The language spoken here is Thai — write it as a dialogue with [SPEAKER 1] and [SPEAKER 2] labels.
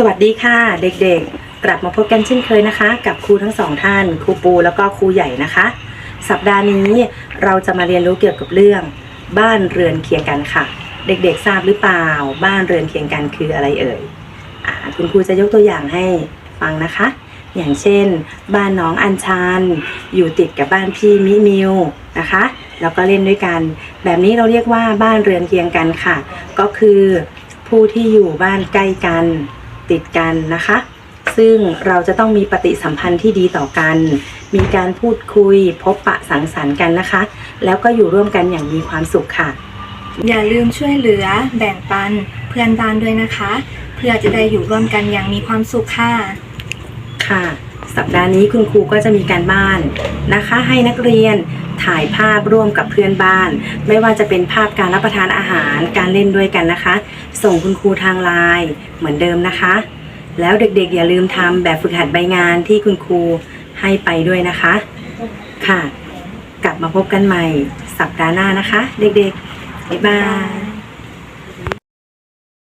[SPEAKER 1] สวัสดีค่ะเด็กๆ กลับมาพบกันเช่นเคยนะคะ กับครูทั้งสองท่าน ครูปูแล้วก็ครูใหญ่นะคะ สัปดาห์นี้เราจะมาเรียนรู้เกี่ยวกับเรื่อง บ้านเรือนเคียงกันค่ะ เด็กๆทราบหรือเปล่า บ้านเรือนเคียงกันคืออะไรเอ่ยอ่าคุณครูจะยกตัวอย่างให้ฟังนะคะ อย่างเช่น บ้านน้องอัญชันอยู่ติดกับบ้านพี่มิมิวนะคะแล้วก็เล่นด้วยกัน แบบนี้เราเรียกว่าบ้านเรือนเคียงกันค่ะ ก็คือผู้ที่อยู่บ้านใกล้กัน ติดกันนะคะ ซึ่งเราจะต้องมีปฏิสัมพันธ์ที่ดีต่อกัน มีการพูดคุยพบปะสังสรรค์กันนะคะ แล้วก็อยู่ร่วมกันอย่างมีความสุขค่ะ
[SPEAKER 2] อย่าลืมช่วยเหลือแบ่งปันเพื่อนบ้านด้วยนะคะ เพื่อจะได้อยู่ร่วมกันอย่างมีความสุขค่ะ
[SPEAKER 1] ค่ะ สัปดาห์นี้คุณครูก็จะมีการบ้านนะคะ ให้นักเรียนถ่ายภาพร่วมกับเพื่อนบ้าน ไม่ว่าจะเป็นภาพการรับประทานอาหารการเล่นด้วยกันนะคะ ส่งคุณครูทางไลน์เหมือนเดิมนะคะ แล้วเด็กๆ อย่าลืมทำแบบฝึกหัดใบงานที่คุณครูให้ไปด้วยนะคะ ค่ะ กลับมาพบกันใหม่สัปดาห์หน้านะคะ เด็กๆบ๊ายบาย